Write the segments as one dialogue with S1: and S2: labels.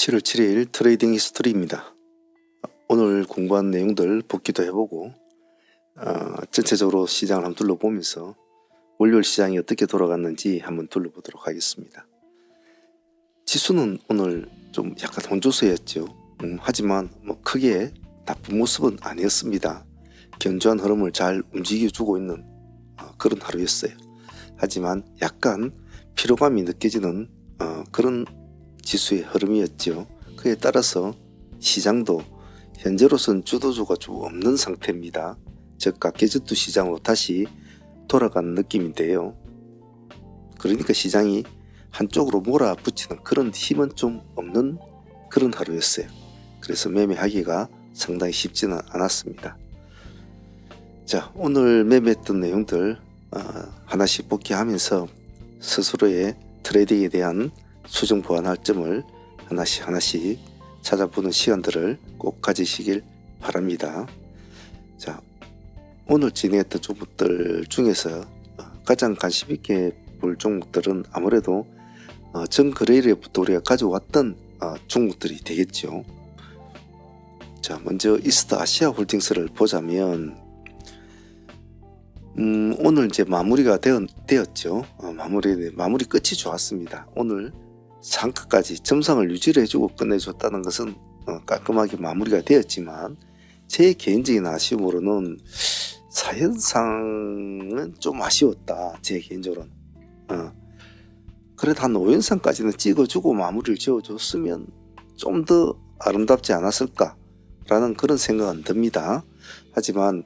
S1: 7월 7일 트레이딩 히스토리입니다. 오늘 공부한 내용들 복기도 해보고 어, 전체적으로 시장을 한번 둘러보면서 월요일 시장이 어떻게 돌아갔는지 한번 둘러보도록 하겠습니다. 지수는 오늘 좀 약간 혼조세였죠. 음, 하지만 뭐 크게 나쁜 모습은 아니었습니다. 견조한 흐름을 잘 움직여주고 있는 어, 그런 하루였어요. 하지만 약간 피로감이 느껴지는 어, 그런 지수의 흐름이었죠. 그에 따라서 시장도 현재로선 주도주가 좀 없는 상태입니다. 즉 각계주도 시장으로 다시 돌아가는 느낌인데요. 그러니까 시장이 한쪽으로 몰아붙이는 그런 힘은 좀 없는 그런 하루였어요. 그래서 매매하기가 상당히 쉽지는 않았습니다. 자, 오늘 매매했던 내용들 어, 하나씩 복귀하면서 스스로의 트레이딩에 대한 수정 보완할 점을 하나씩 하나씩 찾아보는 시간들을 꼭 가지시길 바랍니다. 자, 오늘 진행했던 종목들 중에서 어, 가장 관심 있게 볼 종목들은 아무래도 어, 전 거래일에부터 우리가 가져왔던 어, 종목들이 되겠죠. 자, 먼저 이스트 아시아 홀딩스를 보자면 음, 오늘 이제 마무리가 되었, 되었죠. 어, 마무리 마무리 끝이 좋았습니다. 오늘 상크까지 점상을 유지를 해주고 끝내줬다는 것은 어, 깔끔하게 마무리가 되었지만 제 개인적인 아쉬움으로는 사현상은 좀 아쉬웠다. 제 개인적으로는. 어. 그래도 한 5연상까지는 찍어주고 마무리를 지어줬으면 좀 더 아름답지 않았을까라는 그런 생각은 듭니다. 하지만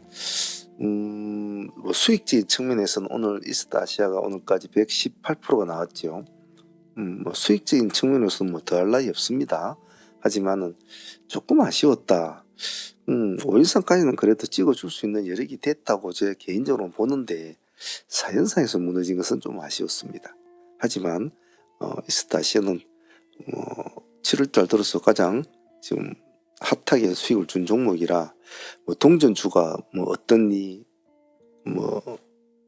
S1: 음, 뭐 수익적인 측면에서는 오늘 이스타 아시아가 오늘까지 118%가 나왔죠. 음, 뭐 수익적인 측면에서는 뭐 더할 나위 없습니다. 하지만은 조금 아쉬웠다. 음, 5일상까지는 그래도 찍어줄 수 있는 여력이 됐다고 제 개인적으로 보는데 사연상에서 무너진 것은 좀 아쉬웠습니다. 하지만 어, 이스타시아는 어, 7월달 들어서 가장 지금 핫하게 수익을 준 종목이라 뭐 동전주가 뭐 어떻니 뭐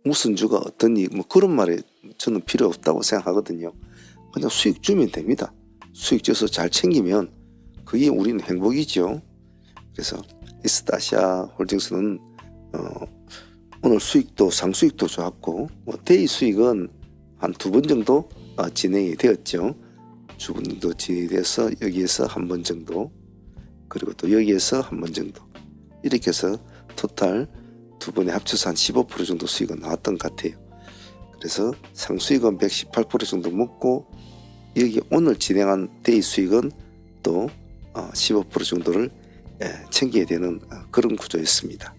S1: 무슨 주가 어떻니 뭐 그런 말에 저는 필요 없다고 생각하거든요. 그냥 수익 주면 됩니다. 수익 줘서 잘 챙기면 그게 우리는 행복이죠. 그래서 이스타시아 홀딩스는 어, 오늘 수익도 상수익도 좋았고 뭐 데이 수익은 한 두 번 정도 어, 진행이 되었죠. 주분도 진행이 돼서 여기에서 한 번 정도 그리고 또 여기에서 한 번 정도 이렇게 해서 토탈 두 번에 합쳐서 한 15% 정도 수익은 나왔던 것 같아요. 그래서 상수익은 118% 정도 먹고 여기 오늘 진행한 데이 수익은 또 15% 정도를 예, 챙겨야 되는 어, 그런 구조였습니다.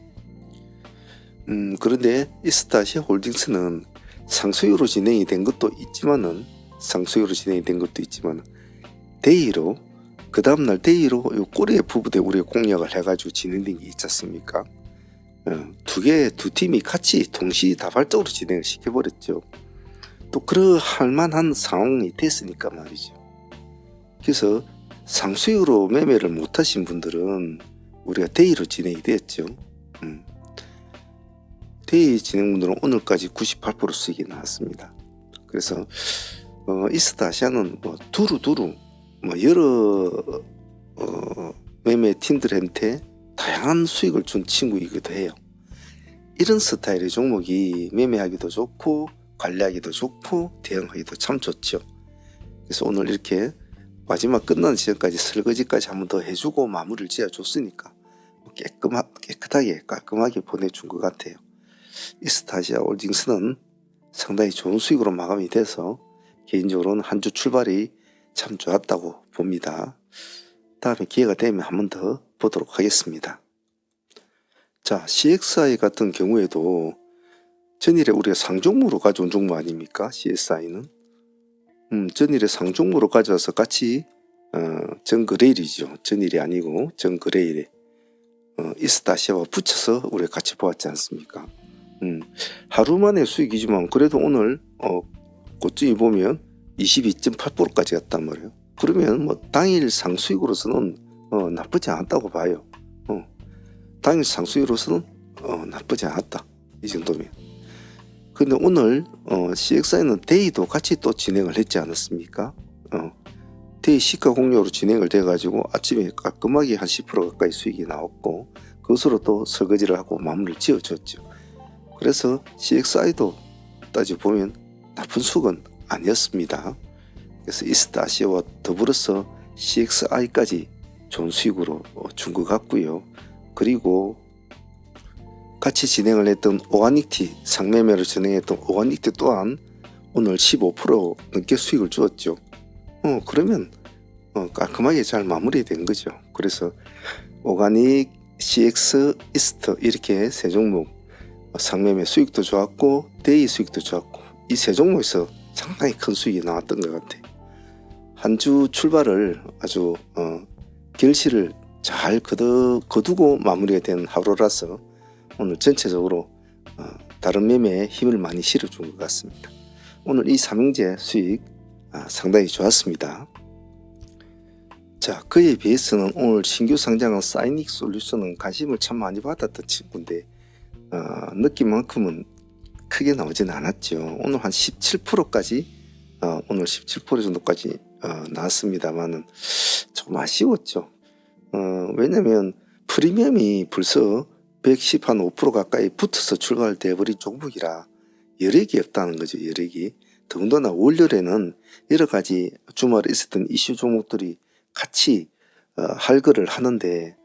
S1: 음, 그런데 이스타시아 홀딩스는 상수익으로 진행이 된 것도 있지만은 상수익으로 진행이 된 것도 있지만 데이로 그 다음날 데이로 요 꼬리에 부부대 우리가 공략을 해가지고 진행된 게 있지 않습니까? 어, 두 개, 두 팀이 같이 동시다발적으로 진행을 시켜버렸죠. 또 그러할 만한 상황이 됐으니까 말이죠. 그래서 상수익으로 매매를 못하신 분들은 우리가 데이로 진행이 됐죠. 음. 데이 진행분들은 오늘까지 98% 수익이 나왔습니다. 그래서 어, 이스타시아는 뭐 두루두루 뭐 여러 어, 매매 팀들한테 다양한 수익을 준 친구이기도 해요. 이런 스타일의 종목이 매매하기도 좋고 관리하기도 좋고 대응하기도 참 좋죠. 그래서 오늘 이렇게 마지막 끝나는 시간까지 설거지까지 한 번 더 해주고 마무리를 지어줬으니까 깨끗하, 깨끗하게 깔끔하게 보내준 것 같아요. 이스타시아 홀딩스는 상당히 좋은 수익으로 마감이 돼서 개인적으로는 한 주 출발이 참 좋았다고 봅니다. 다음에 기회가 되면 한 번 더 보도록 하겠습니다. 자, CXI 같은 경우에도 전일에 우리가 상종무로 가져온 종목 아닙니까? CSI는. 음, 전일에 상종무로 가져와서 같이 어, 정그레일이죠. 전일이 아니고 정그레일에 어, 이스타시아와 붙여서 우리가 같이 보았지 않습니까? 음, 하루 만에 수익이지만 그래도 오늘 어, 고점이 보면 22.8%까지 갔단 말이에요. 그러면 뭐 당일 상수익으로서는 어, 나쁘지 않았다고 봐요. 어, 당일 상수익으로서는 어, 나쁘지 않았다. 이 정도면. 근데 오늘 어, CXI는 데이도 같이 또 진행을 했지 않았습니까? 어, 대의 시가 공략으로 진행을 돼가지고 아침에 깔끔하게 한 10% 가까이 수익이 나왔고 그것으로 또 설거지를 하고 마무리를 지어줬죠. 그래서 CXI도 따져 보면 나쁜 수익은 아니었습니다. 그래서 이스타시아와 더불어서 CXI까지 좋은 수익으로 어, 준것 같고요. 그리고 같이 진행을 했던 오가닉티 상매매를 진행했던 오가닉티 또한 오늘 15% 넘게 수익을 주었죠. 어 그러면 어, 깔끔하게 잘 마무리된 거죠. 그래서 오가닉, CX, 이스트 이렇게 세 종목 어, 상매매 수익도 좋았고 데이 수익도 좋았고 이 세 종목에서 상당히 큰 수익이 나왔던 것 같아요. 한 주 출발을 아주 어, 결실을 잘 거두, 거두고 마무리가 된 하루라서 오늘 전체적으로 어, 다른 매매에 힘을 많이 실어준 것 같습니다. 오늘 이 삼형제 수익 아, 상당히 좋았습니다. 자, 그에 비해서는 오늘 신규 상장한 사이닉 솔루션은 관심을 참 많이 받았던 친구인데 어, 느낌만큼은 크게 나오진 않았죠. 오늘 한 17%까지 어, 오늘 17% 정도까지 어, 나왔습니다만은 좀 아쉬웠죠. 어, 왜냐면 프리미엄이 벌써 110 한 5% 가까이 붙어서 출발돼 버린 종목이라 여력이 없다는 거죠. 여력이. 더군다나 월요일에는 여러 가지 주말에 있었던 이슈 종목들이 같이 어, 할거를 하는데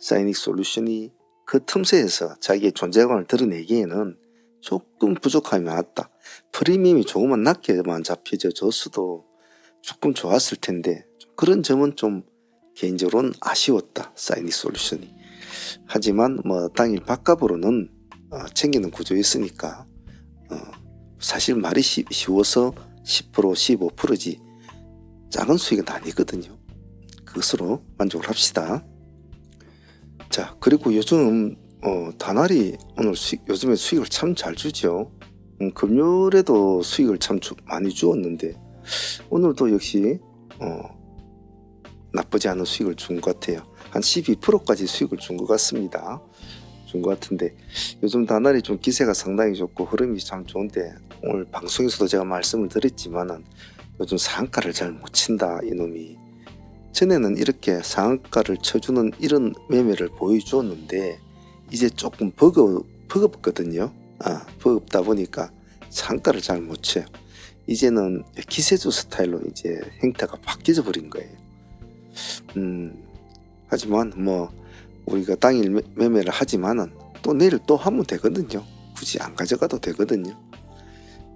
S1: 사이닉 솔루션이 그 틈새에서 자기의 존재감을 드러내기에는 조금 부족함이 많았다. 프리미엄이 조금만 낮게만 잡혀져 줬어도 조금 좋았을 텐데 그런 점은 좀 개인적으로는 아쉬웠다. 사이닉 솔루션이. 하지만 뭐 당일 바값으로는 어, 챙기는 구조였으니까 어, 사실 말이 쉬, 쉬워서 10% 15%지 작은 수익은 아니거든요. 그것으로 만족을 합시다. 자 그리고 요즘 어, 다날이 오늘 수익, 요즘에 수익을 참 잘 주죠. 음, 금요일에도 수익을 참 주, 많이 주었는데 오늘도 역시 어, 나쁘지 않은 수익을 준 것 같아요. 한 12%까지 수익을 준 것 같습니다. 준 것 같은데 요즘 다날이 좀 기세가 상당히 좋고 흐름이 참 좋은데 오늘 방송에서도 제가 말씀을 드렸지만은 요즘 상한가를 잘 못 친다 이놈이 전에는 이렇게 상한가를 쳐주는 이런 매매를 보여주었는데 이제 조금 버거, 버겁거든요. 아, 버겁다 보니까 상가를 잘 못 쳐요. 이제는 기세주 스타일로 이제 행태가 바뀌어 버린 거예요. 음, 하지만 뭐 우리가 당일 매- 매매를 하지만은 또 내일 또 하면 되거든요. 굳이 안 가져가도 되거든요.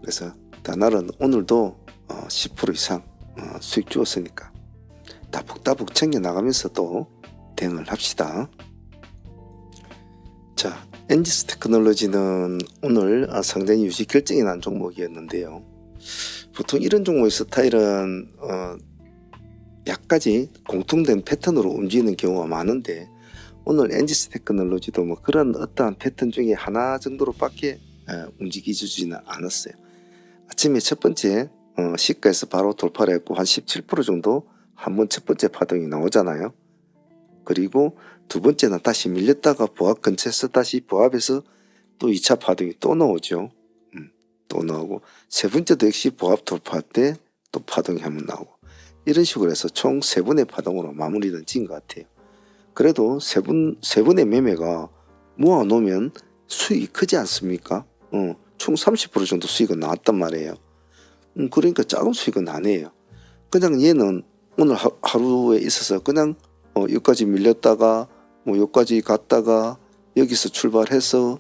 S1: 그래서 다날은 오늘도 어, 10% 이상 어, 수익 주었으니까 다북다북 챙겨 나가면서 또 대응을 합시다. 자, 엔지스 테크놀로지는 오늘 아, 상당히 유지 결정이 난 종목이었는데요. 보통 이런 종목의 스타일은 어, 약까지 공통된 패턴으로 움직이는 경우가 많은데 오늘 엔지스 테크놀로지도 뭐 그런 어떠한 패턴 중에 하나 정도로밖에 에, 움직이지는 않았어요. 아침에 첫 번째 어, 시가에서 바로 돌파를 했고 한 17% 정도 한 번 첫 번째 파동이 나오잖아요. 그리고 두 번째는 다시 밀렸다가 보합 근처에서 다시 보합에서 또 2차 파동이 또 나오죠. 음, 또 나오고 세 번째도 역시 보합 돌파 때또 파동이 한번 나오고 이런 식으로 해서 총 세 번의 파동으로 마무리는 지은 것 같아요. 그래도 세 번, 세 번의 매매가 모아놓으면 수익이 크지 않습니까? 어, 총 30% 정도 수익은 나왔단 말이에요. 음, 그러니까 작은 수익은 아니에요. 그냥 얘는 오늘 하, 하루에 있어서 그냥 어, 여기까지 밀렸다가 뭐 여기까지 갔다가 여기서 출발해서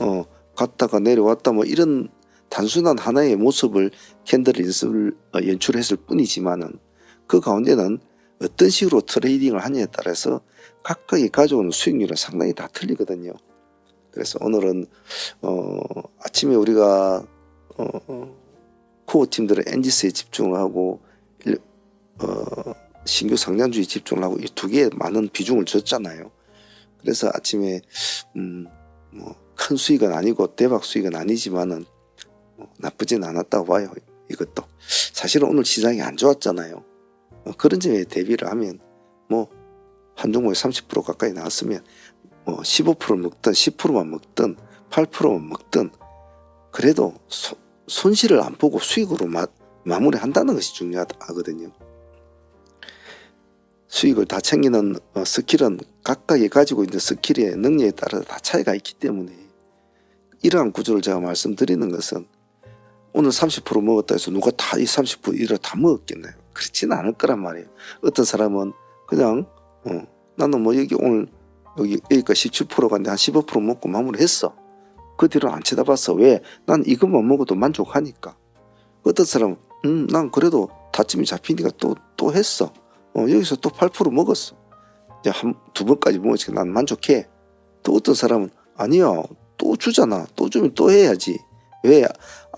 S1: 어, 갔다가 내려왔다 뭐 이런 단순한 하나의 모습을 캔들 연습을 어, 연출했을 뿐이지만은 그 가운데는 어떤 식으로 트레이딩을 하냐에 따라서 각각이 가져오는 수익률은 상당히 다 틀리거든요. 그래서 오늘은 어, 아침에 우리가 어, 어, 코어 팀들은 엔지스에 집중을 하고 일- 어, 신규 상장주에 집중을 하고 이 두 개에 많은 비중을 줬잖아요. 그래서 아침에 음, 뭐 큰 수익은 아니고 대박 수익은 아니지만은 뭐 나쁘진 않았다고 봐요. 이것도 사실은 오늘 시장이 안 좋았잖아요. 어, 그런 점에 대비를 하면 뭐 한 종목에 30% 가까이 나왔으면 뭐 15% 먹든 10%만 먹든 8%만 먹든 그래도 소- 손실을 안 보고 수익으로 마, 마무리한다는 것이 중요하거든요. 수익을 다 챙기는 어, 스킬은 각각이 가지고 있는 스킬의 능력에 따라 다 차이가 있기 때문에 이러한 구조를 제가 말씀드리는 것은 오늘 30% 먹었다 해서 누가 다 이 30% 이를 다 먹었겠나요? 그렇지는 않을 거란 말이에요. 어떤 사람은 그냥 어, 나는 뭐 여기 오늘 여기 여기까지 17%가 한15% 먹고 마무리했어. 그 뒤로 안 쳐다봤어. 왜? 난 이것만 먹어도 만족하니까. 어떤 사람은 음, 난 그래도 다짐이 잡히니까 또 또 했어. 어, 여기서 또 8% 먹었어. 이제 한 두 번까지 먹었으니까 난 만족해. 또 어떤 사람은 아니야. 또 주잖아. 또 주면 또 해야지. 왜?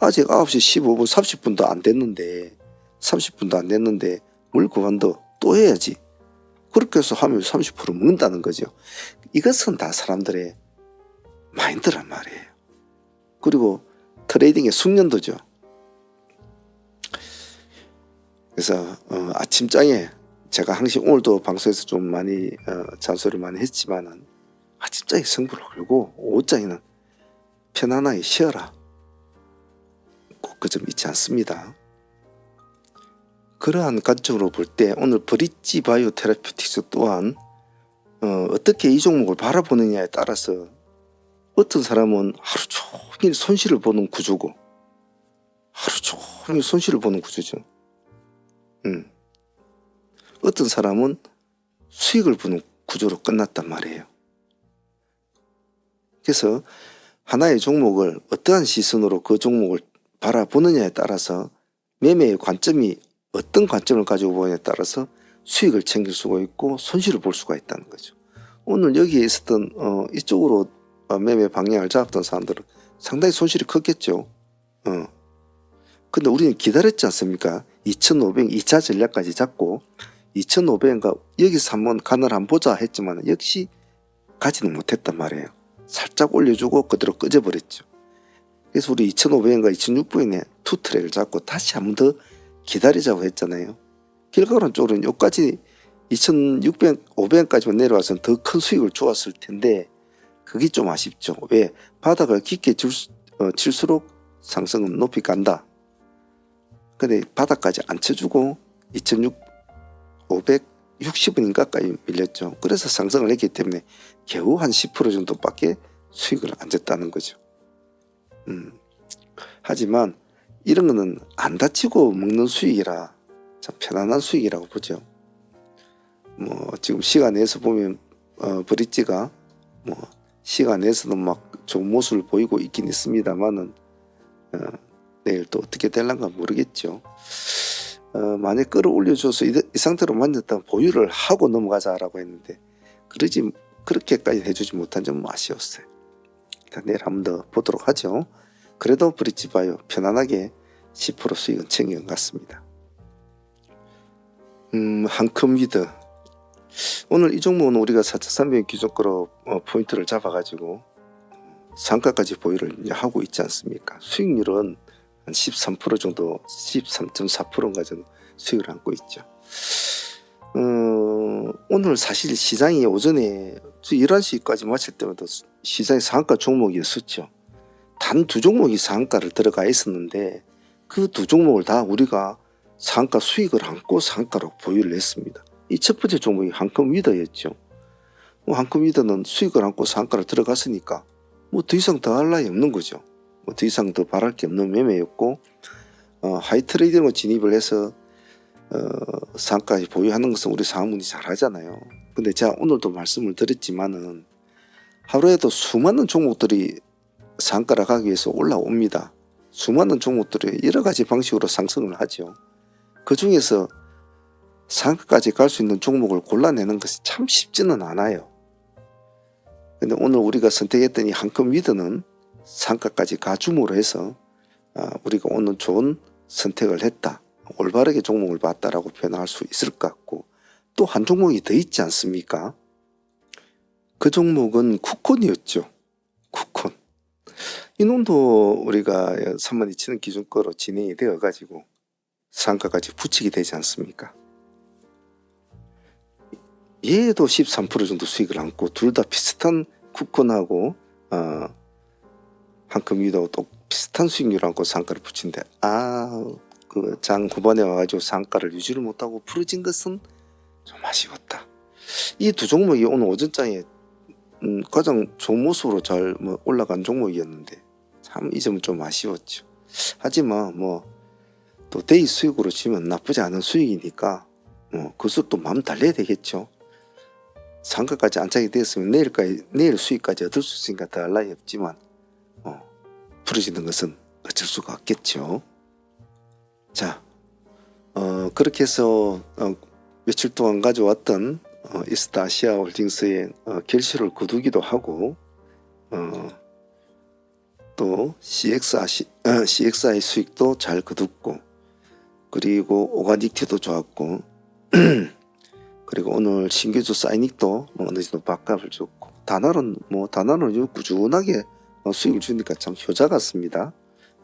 S1: 아직 9시 15분 30분도 안 됐는데 30분도 안 됐는데 물 그만둬 또 해야지. 그렇게 해서 하면 30% 먹는다는 거죠. 이것은 다 사람들의 마인드란 말이에요. 그리고 트레이딩의 숙련도죠. 그래서 어, 아침장에 제가 항상 오늘도 방송에서 좀 많이 어, 잔소리를 많이 했지만은 아침장에 승부를 걸고 오후장에는 편안하게 쉬어라. 꼭그점 잊지 않습니다. 그러한 관점으로 볼 때 오늘 브릿지 바이오 테라피틱스 또한 어, 어떻게 이 종목을 바라보느냐에 따라서 어떤 사람은 하루 종일 손실을 보는 구조고 하루 종일 손실을 보는 구조죠. 음. 어떤 사람은 수익을 보는 구조로 끝났단 말이에요. 그래서 하나의 종목을 어떠한 시선으로 그 종목을 바라보느냐에 따라서 매매의 관점이 어떤 관점을 가지고 보느냐에 따라서 수익을 챙길 수가 있고 손실을 볼 수가 있다는 거죠. 오늘 여기에 있었던 어, 이쪽으로 어, 매매 방향을 잡았던 사람들은 상당히 손실이 컸겠죠. 어. 근데 우리는 기다렸지 않습니까? 2,500 2차 전략까지 잡고 2,500인가 여기서 한번 간을 한번 보자 했지만 역시 가지는 못했단 말이에요. 살짝 올려주고 그대로 끄져버렸죠. 그래서 우리 2,500인가 2,600엔에 투 트랙을 잡고 다시 한 번 더 기다리자고 했잖아요. 결과론 쪽으로는 여기까지 2,600, 500엔까지만 내려와서는 더 큰 수익을 주었을 텐데 그게 좀 아쉽죠. 왜? 바닥을 깊게 줄, 수- 어, 칠수록 상승은 높이 간다. 근데 바닥까지 안 쳐주고 2,560원인 가까지 밀렸죠. 그래서 상승을 했기 때문에 겨우 한 10% 정도밖에 수익을 안 졌다는 거죠. 음. 하지만 이런 거는 안 다치고 먹는 수익이라 참 편안한 수익이라고 보죠. 뭐 지금 시간 내에서 보면 어, 브릿지가 뭐 시간 내에서는 막 좋은 모습을 보이고 있긴 있습니다만은 어, 내일 또 어떻게 될란가 모르겠죠. 어, 만약 끌어올려줘서 이, 이 상태로 만졌다면 보유를 하고 넘어가자라고 했는데 그러지 그렇게까지 해주지 못한 점은 아쉬웠어요. 내일 한 번 더 보도록 하죠. 그래도 브릿지 바이오 편안하게 10% 수익은 챙긴 것 같습니다. 음, 한컴 위드 오늘 이 종목은 우리가 4,300원 기준가로 어, 포인트를 잡아가지고 상가까지 보유를 하고 있지 않습니까? 수익률은 한 13% 정도, 13.4%인가 정도 수익을 안고 있죠. 어, 오늘 사실 시장이 오전에 11시까지 마칠 때마다 시장이 상한가 종목이었었죠. 단 두 종목이 상한가를 들어가 있었는데 그 두 종목을 다 우리가 상한가 수익을 안고 상한가로 보유를 했습니다. 이 첫 번째 종목이 한컴 위더였죠. 뭐 한컴 위더는 수익을 안고 상한가를 들어갔으니까 뭐 더 이상 더할 나위 없는 거죠. 뭐 더 이상 더 바랄 게 없는 매매였고 어, 하이트레이딩으로 진입을 해서 어, 상까지 보유하는 것은 우리 사무분이 잘 하잖아요. 근데 제가 오늘도 말씀을 드렸지만은 하루에도 수많은 종목들이 상가를 가기 위해서 올라옵니다. 수많은 종목들이 여러 가지 방식으로 상승을 하죠. 그 중에서 상가까지 갈 수 있는 종목을 골라내는 것이 참 쉽지는 않아요. 근데 오늘 우리가 선택했던 이 한컴 위드는 상가까지 가줌으로 해서 아, 우리가 오늘 좋은 선택을 했다. 올바르게 종목을 봤다라고 표현할 수 있을 것 같고 또 한 종목이 더 있지 않습니까? 그 종목은 쿠콘이었죠. 쿠콘. 이놈도 우리가 32,000원 기준가로 진행이 되어 가지고 상가까지 붙이게 되지 않습니까? 얘도 13% 정도 수익을 안고 둘 다 비슷한 쿠콘하고 어, 한컴 위도 또 비슷한 수익률 안고 상가를 붙인데 아그 장 후반에 와가지고 상가를 유지를 못하고 부러진 것은 좀 아쉬웠다. 이 두 종목이 오늘 오전장에 음, 가장 모습으로 잘 뭐 올라간 종목이었는데 참 이 점은 좀 아쉬웠죠. 하지만 뭐 또 데이 수익으로 치면 나쁘지 않은 수익이니까 뭐 그것도 또 마음 달래야 되겠죠. 상가까지 안착이 되었으면 내일까지 내일 수익까지 얻을 수 있으니까 더할 나위 없지만 어, 부러지는 것은 어쩔 수가 없겠죠. 자, 어, 그렇게 해서 어, 며칠 동안 가져왔던 어, 이스타 아시아 홀딩스의 어, 결실을 거두기도 하고 어, 또 CX 아시, 어, CXI 수익도 잘 거뒀고 그리고 오가닉티도 좋았고 그리고 오늘 신규주 사이닉도 뭐 어느 정도 밥값을 줬고 다날은 뭐 다날은 꾸준하게 어, 수익을 주니까 참 효자 같습니다.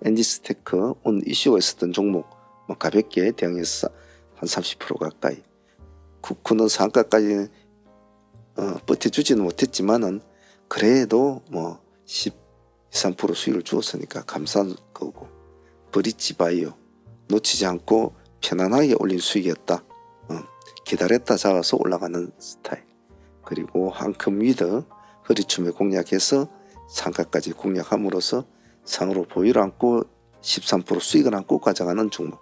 S1: 엔디스테크 오늘 이슈가 있었던 종목 뭐 가볍게 대응해서 한 30% 가까이 쿠쿠는 상가까지 어, 버텨주지는 못했지만은 그래도 뭐 10, 3% 수익을 주었으니까 감사한 거고 브릿지 바이오 놓치지 않고 편안하게 올린 수익이었다. 어, 기다렸다 잡아서 올라가는 스타일. 그리고 한큼 위드 허리춤에 공략해서 상가까지 공략함으로써 상으로 보유를 안고 13% 수익을 안고 가져가는 종목.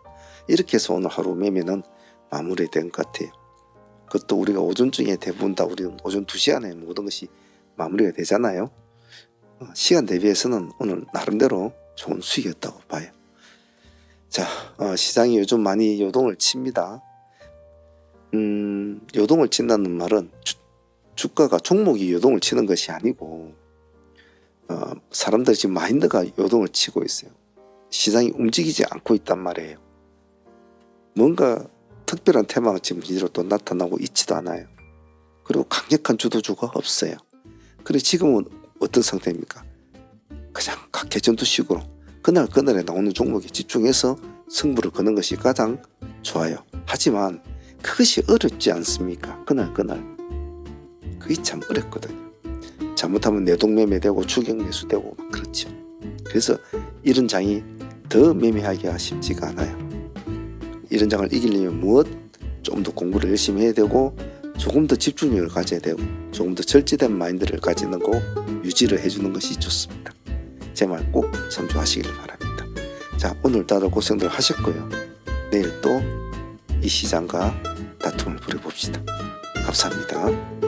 S1: 이렇게 해서 오늘 하루 매매는 마무리된 것 같아요. 그것도 우리가 오전 중에 대부분 다 우리는 오전 2시간에 모든 것이 마무리가 되잖아요. 어, 시간 대비해서는 오늘 나름대로 좋은 수익이었다고 봐요. 자, 어, 시장이 요즘 많이 요동을 칩니다. 음, 요동을 친다는 말은 주, 주가가 종목이 요동을 치는 것이 아니고 어, 사람들이 지금 마인드가 요동을 치고 있어요. 시장이 움직이지 않고 있단 말이에요. 뭔가 특별한 테마가 지금 이대로 또 나타나고 있지도 않아요. 그리고 강력한 주도주가 없어요. 그래 지금은 어떤 상태입니까? 그냥 각 개전투식으로 그날 그날에 나오는 종목에 집중해서 승부를 거는 것이 가장 좋아요. 하지만 그것이 어렵지 않습니까? 그날 그날 그게 참 어렵거든요. 잘못하면 내동매매되고 추격매수되고 막 그렇죠. 그래서 이런 장이 더 매매하기가 쉽지가 않아요. 이런 장을 이기려면 무엇? 좀더 공부를 열심히 해야 되고 조금 더 집중력을 가져야 되고 조금 더 절제된 마인드를 가지는 거 유지를 해주는 것이 좋습니다. 제 말 꼭 참조하시길 바랍니다. 자 오늘 다들 고생들 하셨고요. 내일 또 이 시장과 다툼을 벌여봅시다. 감사합니다.